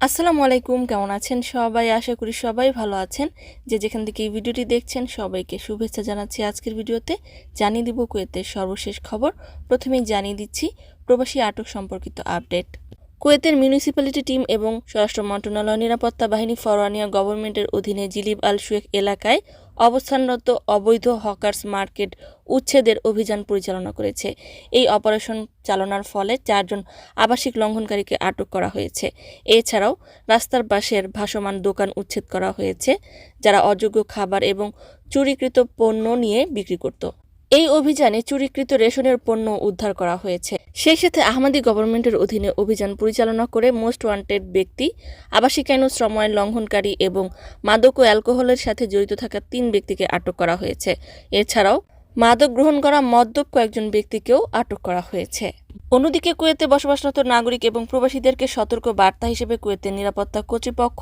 আসসালামু আলাইকুম, কেমন আছেন সবাই? আশা করি সবাই ভালো আছেন। যে যেখান থেকে এই ভিডিওটি দেখছেন, সবাইকে শুভেচ্ছা জানাচ্ছি আজকের ভিডিওতে। জানিয়ে দিব কুয়েতের সর্বশেষ খবর। প্রথমেই জানিয়ে দিচ্ছি, প্রবাসী আটক সম্পর্কিত আপডেট। কুয়েতের মিউনিসিপ্যালিটি টিম এবং স্বরাষ্ট্র মন্ত্রণালয় নিরাপত্তা বাহিনী ফরওয়ানিয়া গভর্নমেন্টের অধীনে জিলিব আল শুয়েখ এলাকায় অবস্থানরত অবৈধ হকার্স মার্কেট উচ্ছেদের অভিযান পরিচালনা করেছে। এই অপারেশন চালনার ফলে চারজন আবাসিক লঙ্ঘনকারীকে আটক করা হয়েছে। এছাড়াও রাস্তার পাশের ভাসমান দোকান উচ্ছেদ করা হয়েছে, যারা অযোগ্য খাবার এবং চুরিকৃত পণ্য নিয়ে বিক্রি করত। এই অভিযানে চুরিকৃত রেশনের পণ্য উদ্ধার করা হয়েছে। সেই সাথে আহমদি গভর্নমেন্টের অধীনে অভিযান পরিচালনা করে মোস্ট ওয়ান্টেড ব্যক্তি, আবাসিক আইন শ্রম আইন লঙ্ঘনকারী এবং মাদক ও অ্যালকোহলের সাথে জড়িত থাকা তিন ব্যক্তিকে আটক করা হয়েছে। এছাড়াও মাদক গ্রহণ করা মদ্যপ কয়েকজন ব্যক্তিকেও আটক করা হয়েছে। অন্যদিকে কুয়েতে বসবাসরত নাগরিক এবং প্রবাসীদেরকে সতর্ক বার্তা হিসেবে কুয়েতের নিরাপত্তা কর্তৃপক্ষ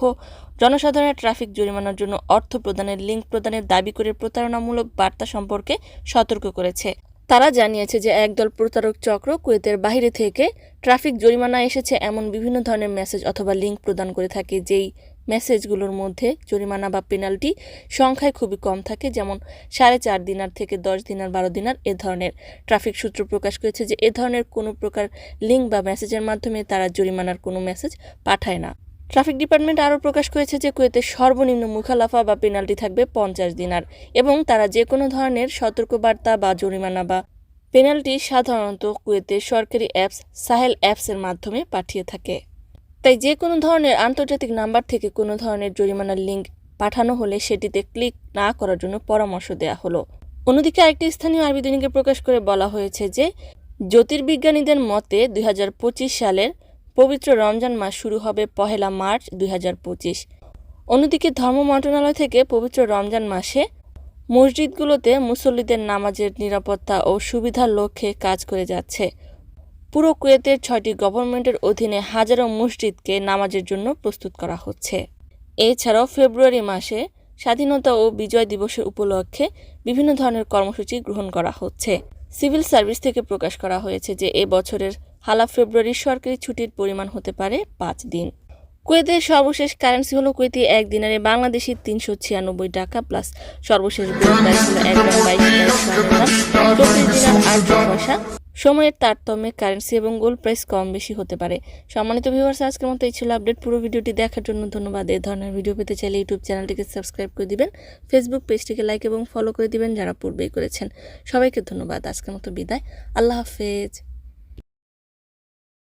জনসাধারণের ট্রাফিক জরিমানার জন্য অর্থ প্রদানের, লিঙ্ক প্রদানের দাবি করে প্রতারণামূলক বার্তা সম্পর্কে সতর্ক করেছে। তারা জানিয়েছে যে একদল প্রতারক চক্র কুয়েতের বাইরে থেকে ট্রাফিক জরিমানা এসেছে এমন বিভিন্ন ধরনের মেসেজ অথবা লিঙ্ক প্রদান করে থাকে যেই মেসেজগুলোর মধ্যে জরিমানা বা পেনাল্টি সংখ্যায় খুবই কম থাকে, যেমন সাড়ে চার দিনার থেকে দশ দিনার, বারো দিনার, এ ধরনের। ট্রাফিক সূত্র প্রকাশ করেছে যে এ ধরনের কোনো প্রকার লিঙ্ক বা মেসেজের মাধ্যমে তারা জরিমানার কোনো মেসেজ পাঠায় না। ট্রাফিক ডিপার্টমেন্ট আরও প্রকাশ করেছে যে কুয়েতে সর্বনিম্ন মুখালাফা বা পেনাল্টি থাকবে পঞ্চাশ দিনার এবং তারা যে কোনো ধরনের সতর্কবার্তা বা জরিমানা বা পেনাল্টি সাধারণত কুয়েতের সরকারি অ্যাপস, সাহেল অ্যাপসের মাধ্যমে পাঠিয়ে থাকে। তাই যে কোনো ধরনের আন্তর্জাতিক নাম্বার থেকে কোনো ধরনের জরিমানার লিঙ্ক পাঠানো হলে সেটিতে ক্লিক না করার জন্য পরামর্শ দেওয়া হলো। অন্যদিকে আরেকটি স্থানীয় আরবি দৈনিকে প্রকাশ করে বলা হয়েছে যে, জ্যোতির্বিজ্ঞানীদের মতে দু হাজার পঁচিশ সালের পবিত্র রমজান মাস শুরু হবে পহেলা মার্চ দুই হাজার পঁচিশ। অন্যদিকে ধর্ম মন্ত্রণালয় থেকে পবিত্র রমজান মাসে মসজিদগুলোতে মুসল্লিদের নামাজের নিরাপত্তা ও সুবিধার লক্ষ্যে কাজ করে যাচ্ছে। পুরো কুয়েতের ছয়টি গভর্নমেন্টের অধীনে হাজারো মসজিদকে নামাজের জন্য প্রস্তুত করা হচ্ছে। এছাড়াও ফেব্রুয়ারি মাসে স্বাধীনতা ও বিজয় দিবসের উপলক্ষে বিভিন্ন ধরনের কর্মসূচি গ্রহণ করা হচ্ছে। সিভিল সার্ভিস থেকে প্রকাশ করা হয়েছে যে এ বছরের হালা ফেব্রুয়ারি সরকারি ছুটির পরিমাণ হতে পারে পাঁচ দিন। কুয়েতের সর্বশেষ কারেন্সি হলো কুয়েতি এক দিনারে বাংলাদেশি তিনশো ছিয়ানব্বই টাকা প্লাস সর্বশেষ হলো এক বাইশ পয়সা সময়ের তারতম্যে কারেন্সি এবং গোল্ড প্রাইস কম বেশি হতে পারে। সম্মানিত ভিউয়ার্স আজকের মতো এই ছিল আপডেট পুরো ভিডিওটি দেখার জন্য ধন্যবাদ। এ ধরনের ভিডিও পেতে চাইলে ইউটিউব চ্যানেলটিকে সাবস্ক্রাইব করে দিবেন ফেসবুক পেজটিকে লাইক এবং ফলো করে দিবেন যারা পূর্বেই করেছেন। সবাইকে ধন্যবাদ। আজকের মতো বিদায়। আল্লাহ হাফেজ।